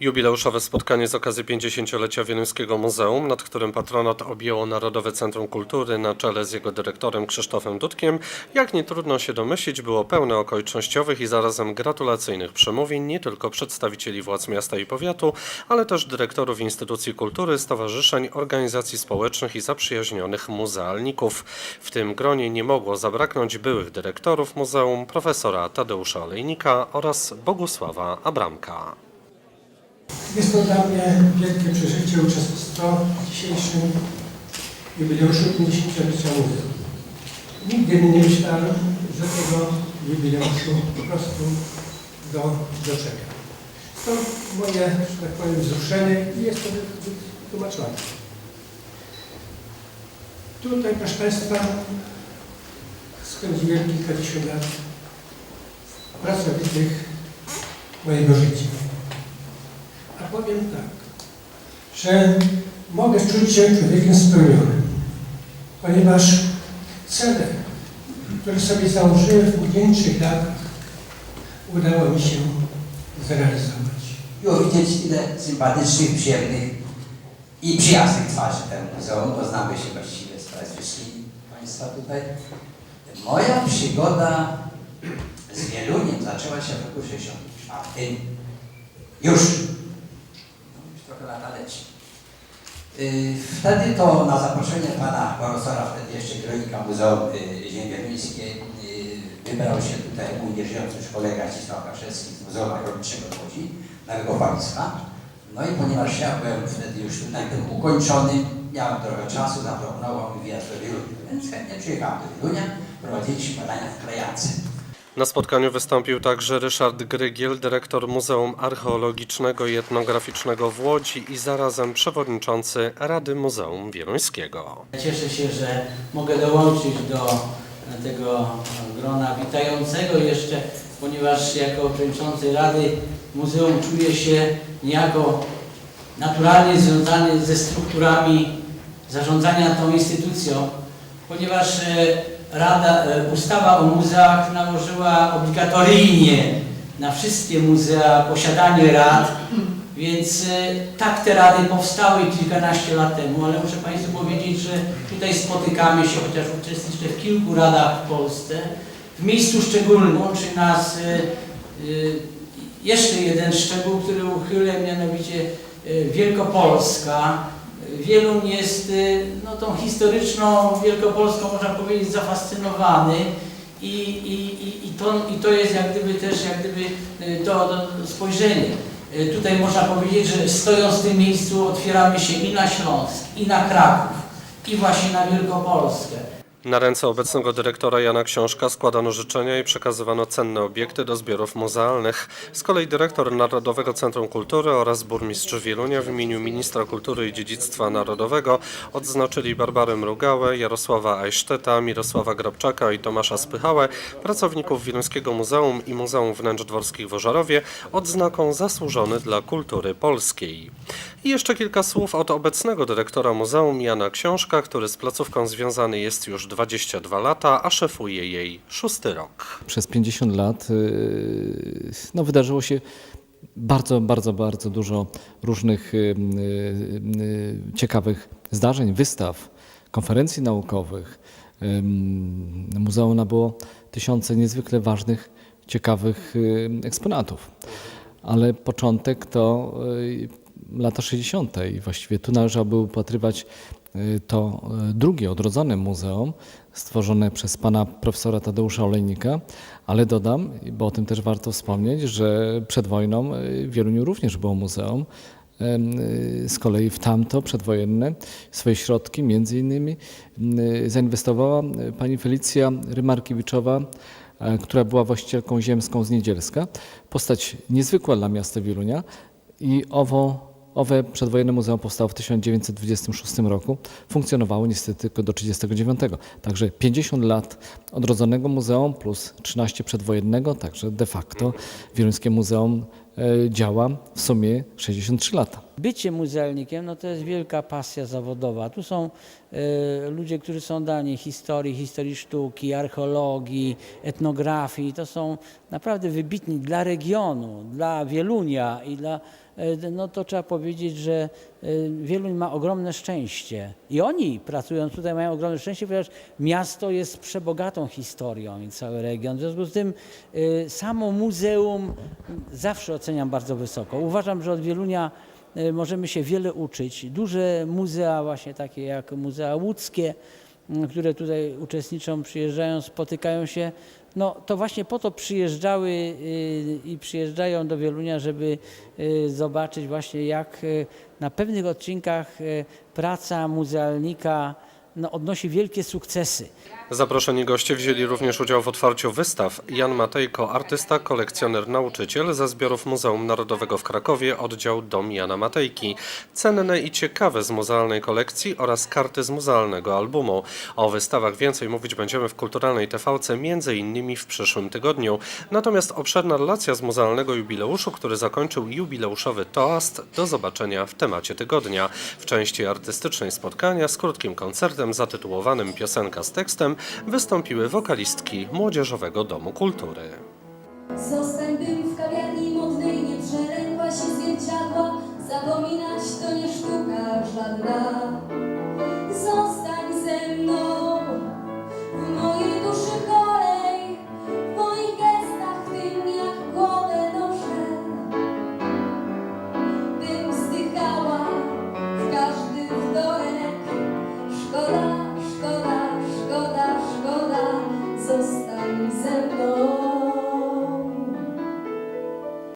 Jubileuszowe spotkanie z okazji 50-lecia Wieluńskiego Muzeum, nad którym patronat objęło Narodowe Centrum Kultury na czele z jego dyrektorem Krzysztofem Dudkiem, jak nie trudno się domyślić, było pełne okolicznościowych i zarazem gratulacyjnych przemówień nie tylko przedstawicieli władz miasta i powiatu, ale też dyrektorów instytucji kultury, stowarzyszeń, organizacji społecznych i zaprzyjaźnionych muzealników. W tym gronie nie mogło zabraknąć byłych dyrektorów muzeum, profesora Tadeusza Olejnika oraz Bogusława Abramka. Jest to dla mnie wielkie przeżycie uczestnictwo w dzisiejszym jubileuszu 50-lecia muzeum. Nigdy nie myślałem, że tego jubileuszu po prostu do, doczekam. Stąd moje, że tak powiem, wzruszenie i jest to wytłumaczone. Tutaj, proszę Państwa, spędziłem kilkadziesiąt lat pracowitych mojego życia. Powiem tak, że mogę czuć się człowiekiem spełnionym, ponieważ cele, które sobie założyłem w młodzieńczych latach, udało mi się zrealizować. Było widać ile sympatycznych, przyjemnych i przyjaznych twarzy temu muzeum, bo znamy się właściwie z Państwa tutaj. Moja przygoda z Wieluniem zaczęła się w roku 64. Już. Lata leci. Yy, Wtedy to na zaproszenie pana profesora, wtedy jeszcze kieronika Muzeum yy, Ziemi Wieluńskiej, yy, wybrał się tutaj nieżyjący już kolega Cisław Kaszewski z Muzeum Agronicznego w Łodzi, Nowego Pańska. No i ponieważ ja byłem wtedy już tutaj tym ukończony, miałem trochę czasu, zaproponował mi wyjazd do Wielunia, więc chętnie przyjechałem do Wielunia, prowadziliśmy badania w Krajance. Na spotkaniu wystąpił także Ryszard Grygiel, dyrektor Muzeum Archeologicznego i Etnograficznego w Łodzi i zarazem przewodniczący Rady Muzeum Wieluńskiego. Cieszę się, że mogę dołączyć do tego grona witającego jeszcze, ponieważ jako przewodniczący Rady Muzeum czuję się niejako naturalnie związany ze strukturami zarządzania tą instytucją, ponieważ e, Rada, e, ustawa o muzeach nałożyła obligatoryjnie na wszystkie muzea posiadanie rad, więc e, tak te rady powstały kilkanaście lat temu, ale muszę Państwu powiedzieć, że tutaj spotykamy się, chociaż uczestniczę w kilku radach w Polsce, w miejscu szczególnym łączy nas e, jeszcze jeden szczegół, który uchylę, mianowicie Wielkopolska. Wieluń jest e, no, tą historyczną Wielkopolską, można powiedzieć, zafascynowany i, i, i, i, to, i to jest jak gdyby też jak gdyby e, to, spojrzenie. E, Tutaj można powiedzieć, że stojąc w tym miejscu otwieramy się i na Śląsk, i na Kraków, i właśnie na Wielkopolskę. Na ręce obecnego dyrektora Jana Książka składano życzenia i przekazywano cenne obiekty do zbiorów muzealnych. Z kolei dyrektor Narodowego Centrum Kultury oraz burmistrz Wielunia w imieniu ministra kultury i dziedzictwa narodowego odznaczyli Barbarę Mrugałę, Jarosława Ajszteta, Mirosława Grabczaka i Tomasza Spychałę, pracowników Wieluńskiego Muzeum i Muzeum Wnętrz Dworskich w Ożarowie, odznaką zasłużony dla kultury polskiej. I jeszcze kilka słów od obecnego dyrektora muzeum Jana Książka, który z placówką związany jest już 22 lata, a szefuje jej szósty rok. Przez 50 lat y, no, wydarzyło się bardzo, bardzo, bardzo dużo różnych y, y, ciekawych zdarzeń, wystaw, konferencji naukowych. Muzeum nabyło tysiące niezwykle ważnych, ciekawych eksponatów. Ale początek to lata 60. i właściwie tu należałoby upatrywać y, to y, drugie odrodzone muzeum stworzone przez pana profesora Tadeusza Olejnika, ale dodam, bo o tym też warto wspomnieć, że przed wojną y, w Wieluniu również było muzeum. Z kolei w tamto przedwojenne swoje środki między innymi zainwestowała pani Felicja Rymarkiewiczowa, e, która była właścicielką ziemską z Niedzielska. Postać niezwykła dla miasta Wielunia i owo, owe przedwojenne muzeum powstało w 1926 roku. Funkcjonowało niestety tylko do 1939. Także 50 lat odrodzonego muzeum plus 13 przedwojennego, także de facto Wieluńskie Muzeum e, działa w sumie 63 lata. Bycie muzealnikiem no to jest wielka pasja zawodowa. Tu są e, ludzie, którzy są dani historii, historii sztuki, archeologii, etnografii. To są naprawdę wybitni dla regionu, dla Wielunia i dla no to trzeba powiedzieć, że e, Wieluń ma ogromne szczęście. I oni pracując tutaj mają ogromne szczęście, ponieważ miasto jest przebogatą historią i cały region. W związku z tym e, samo muzeum zawsze oceniam bardzo wysoko. Uważam, że od Wielunia e, możemy się wiele uczyć. Duże muzea, właśnie takie jak Muzea Łódzkie, które tutaj uczestniczą, przyjeżdżają, spotykają się, no to właśnie po to przyjeżdżały y, i przyjeżdżają do Wielunia, żeby y, zobaczyć właśnie jak y, na pewnych odcinkach praca muzealnika no, odnosi wielkie sukcesy. Zaproszeni goście wzięli również udział w otwarciu wystaw. Jan Matejko, artysta, kolekcjoner, nauczyciel ze zbiorów Muzeum Narodowego w Krakowie, oddział Dom Jana Matejki. Cenne i ciekawe z muzealnej kolekcji oraz karty z muzealnego albumu. O wystawach więcej mówić będziemy w Kulturalnej TVC między innymi w przyszłym tygodniu. Natomiast obszerna relacja z muzealnego jubileuszu, który zakończył jubileuszowy toast, do zobaczenia w temacie tygodnia. W części artystycznej spotkania z krótkim koncertem zatytułowanym Piosenka z tekstem wystąpiły wokalistki Młodzieżowego Domu Kultury. Zostań był w kawiarni modnej, nie przelękła się zwierciadła Zapominać to nie sztuka żadna